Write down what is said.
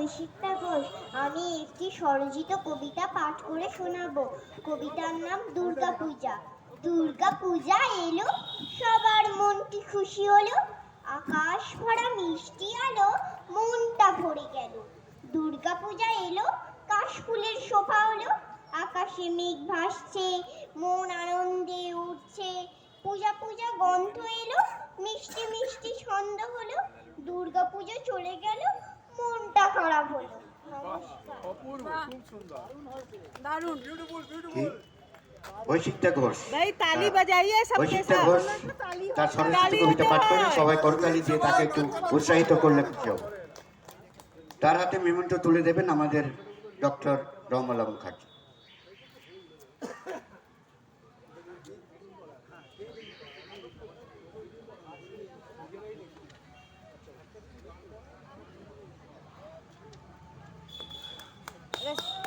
ঐশিকতা ঘোষ আমি একটি স্বরচিত কবিতা পাঠ করে শোনাবো। কবিতার নাম দুর্গা পূজা দুর্গা পূজা এলো, সবার মনটি খুশি হলো, আকাশ ভরা মিষ্টি আলো, মনটা ভরে গেল। দুর্গা পূজা এলো, কাশফুলের শোভা হলো, আকাশে মেঘ ভাসছে, মন আনন্দে উঠছে পূজা পূজা গন্ধ এলো, মিষ্টি মিষ্টি ছন্দ হলো দুর্গা পুজো চলে গেল মনটা খারাপ হলো নমস্কার ঘোষ। হ্যাঁ, তার কবিতা সবাই তাকে একটু উৎসাহিত করলে কেউ তার হাতে মেমন্ত তুলে দেবেন আমাদের ডক্টর রমলা খাটি Yes.